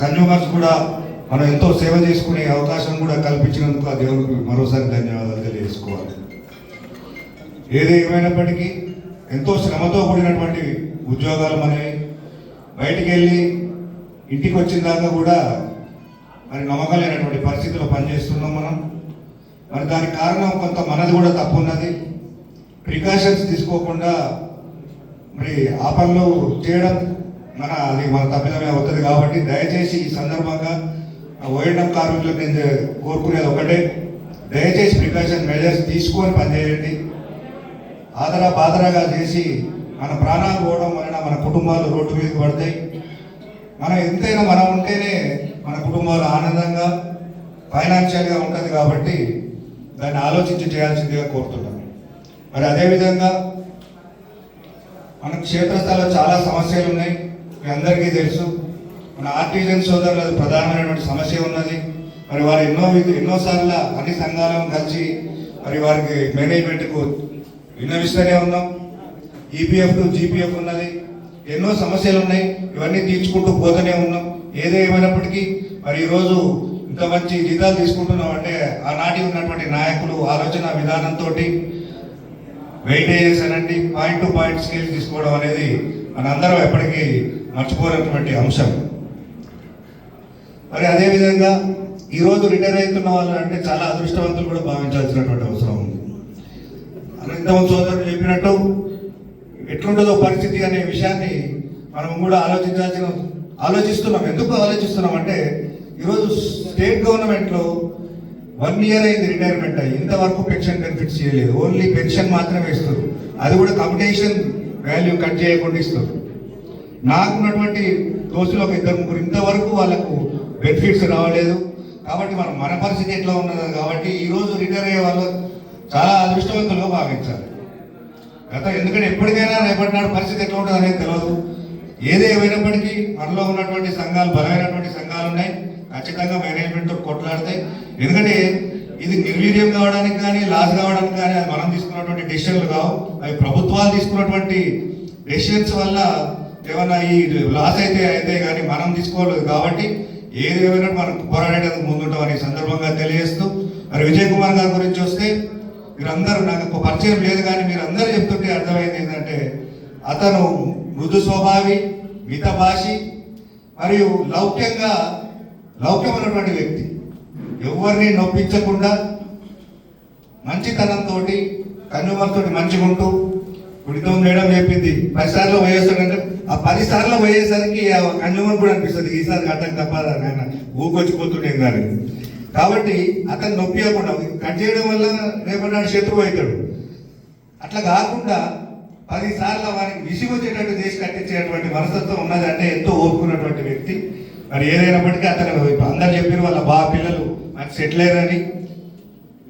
Consumers కూడా మనం ఎంతో సేవ చేసుకునే అవకాశం కూడా కల్పించినందుకు ఆ దేవునికి మరోసారి ధన్యవాదాలు తెలియజేసుకోవాలి. ఏది ఏమైనప్పటికీ ఎంతో శ్రమతో కూడినటువంటి ఉద్యోగాలు మనవి బయటికి వెళ్ళి ఇంటికి వచ్చిన దాకా కూడా మరి నమ్మకలేనటువంటి పరిస్థితుల్లో పనిచేస్తున్నాం మనం. మరి దానికి కారణం కొంత మనది కూడా తప్పు ఉన్నది ప్రికాషన్స్ తీసుకోకుండా మరి ఆ పనులు చేయడం మన అది మన తప్పిదమే అవుతుంది కాబట్టి దయచేసి ఈ సందర్భంగా ఓఎండం కార్మికులకు నేను కోరుకునేది ఒకటే. దయచేసి ప్రికాషన్ మెజర్స్ తీసుకొని పనిచేయండి. ఆదరా బాదరాగా చేసి మన ప్రాణాలు పోవడం వలన మన కుటుంబాలు రోడ్డు మీదకి పడతాయి. మనం ఎంతైనా మనం ఉంటేనే మన కుటుంబాలు ఆనందంగా ఫైనాన్షియల్గా ఉంటుంది కాబట్టి దాన్ని ఆలోచించి చేయాల్సిందిగా కోరుతున్నాను. మరి అదేవిధంగా మన క్షేత్రస్థాయిలో చాలా సమస్యలు ఉన్నాయి మీ అందరికీ తెలుసు మన ఆర్టిజన్ సోదరులకు ప్రధానమైనటువంటి సమస్య ఉన్నది. మరి వారు ఎన్నో ఎన్నోసార్లు అన్ని సంఘాలను కలిసి మరి వారికి మేనేజ్మెంట్కు విన్నవిస్తూనే ఉన్నాం. ఈపీఎఫ్ టు జీపీఎఫ్ ఉన్నది. ఎన్నో సమస్యలు ఉన్నాయి ఇవన్నీ తీర్చుకుంటూ పోతూనే ఉన్నాం. ఏదేమైనప్పటికీ మరి ఈరోజు ఇంత మంచి జీతాలు తీసుకుంటున్నాం అంటే ఆనాటి ఉన్నటువంటి నాయకులు ఆలోచన విధానంతో వెయిటేజెస్ అనండి పాయింట్ టు పాయింట్ స్కేల్ తీసుకోవడం అనేది మనందరం ఎప్పటికీ మర్చిపోయినటువంటి అంశం. మరి అదేవిధంగా ఈరోజు రిటైర్ అవుతున్న వాళ్ళు అంటే చాలా అదృష్టవంతులు కూడా భావించాల్సినటువంటి అవసరం ఉంది. అనంతరం సోదరులు చెప్పినట్టు ఎట్లుంటుందో పరిస్థితి అనే విషయాన్ని మనం కూడా ఆలోచించాల్సిన ఆలోచిస్తున్నాం. ఎందుకు ఆలోచిస్తున్నాం అంటే ఈరోజు స్టేట్ గవర్నమెంట్లో వన్ ఇయర్ అయింది రిటైర్మెంట్ అయ్యి. ఇంతవరకు పెన్షన్ బెనిఫిట్స్ చేయలేదు ఓన్లీ పెన్షన్ మాత్రమే ఇస్తారు. అది కూడా కమ్యూటేషన్ వాల్యూ కట్ చేయకుండా ఇస్తారు. నాకున్నటువంటి దోషులు ఒక ఇద్దరు ముగ్గురు ఇంతవరకు వాళ్ళకు బెనిఫిట్స్ రావలేదు. కాబట్టి మనం మన పరిస్థితి ఎట్లా ఉన్నది కాబట్టి ఈరోజు రిటైర్ అయ్యే వాళ్ళు చాలా అదృష్టవంతులుగా భావించాలి. గత ఎందుకంటే ఎప్పటికైనా రేపటి నాడు పరిస్థితి ఎట్లా ఉంటుంది అనేది తెలియదు ఏది ఏమైనప్పటికీ మనలో ఉన్నటువంటి సంఘాలు బలమైనటువంటి సంఘాలు ఉన్నాయి. ఖచ్చితంగా మేనేజ్మెంట్తో కొట్లాడితే. ఎందుకంటే ఇది నిర్వీర్యం కావడానికి కానీ లాస్ కావడానికి కానీ అది మనం తీసుకున్నటువంటి డెసిషన్లు కావు. అవి ప్రభుత్వాలు తీసుకున్నటువంటి డెసిషన్స్ వల్ల ఏమన్నా ఈ లాస్ అయితే అయితే కానీ మనం తీసుకోలేదు కాబట్టి ఏది ఏమైనా మనం పోరాడేటందుకు ముందుంటామని సందర్భంగా తెలియజేస్తూ మరి విజయ్ కుమార్ గారి గురించి వస్తే మీరందరూ నాకు ఒక పరిచయం లేదు కానీ మీరు అందరూ చెప్తుంటే అర్థమైంది ఏంటంటే అతను మృదు స్వభావి మితభాషి మరియు లౌక్యంగా లౌక్యమైనటువంటి వ్యక్తి. ఎవరిని నొప్పించకుండా మంచితనంతో కన్యూమర్తో మంచిగా ఉంటూ ఇప్పుడు మేడం చెప్పింది. పది సార్లు పోయేస్తాడంటే ఆ పది సార్లు పోయేసరికి ఆ కూడా అనిపిస్తుంది ఈసారి అతను తప్పదా నాయన ఊకొచ్చిపోతుండే కానీ కాబట్టి అతను నొప్పియకుండా కట్ చేయడం వల్ల రేపటి నాడు శత్రువు అవుతాడు. అట్లా కాకుండా పది సార్లు వారికి విసిగొచ్చేటట్టు చేసి కట్టించేటువంటి మనస్తత్వం ఉన్నది అంటే ఎంతో ఓపుకున్నటువంటి వ్యక్తి. మరి ఏదైనప్పటికీ అతను అందరు చెప్పిన వాళ్ళ బా పిల్లలు నాకు సెటిల్ అయ్యారని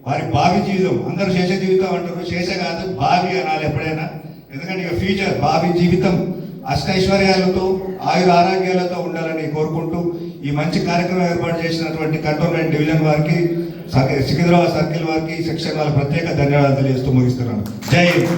వారి భావి జీవితం అందరూ శేష జీవితం అంటారు శేష కాదు భావి అనాలి ఎప్పుడైనా. ఎందుకంటే ఇక ఫ్యూచర్ భావి జీవితం అష్టైశ్వర్యాలతో ఆయుర ఆరోగ్యాలతో ఉండాలని కోరుకుంటూ ఈ మంచి కార్యక్రమం ఏర్పాటు చేసినటువంటి కంటోన్మెంట్ డివిజన్ వారికి సికింద్రాబాద్ సర్కిల్ వారికి సెక్షన్ వాళ్ళ ప్రత్యేక ధన్యవాదాలు తెలియజేస్తూ ముగిస్తున్నాను. జై హింద్.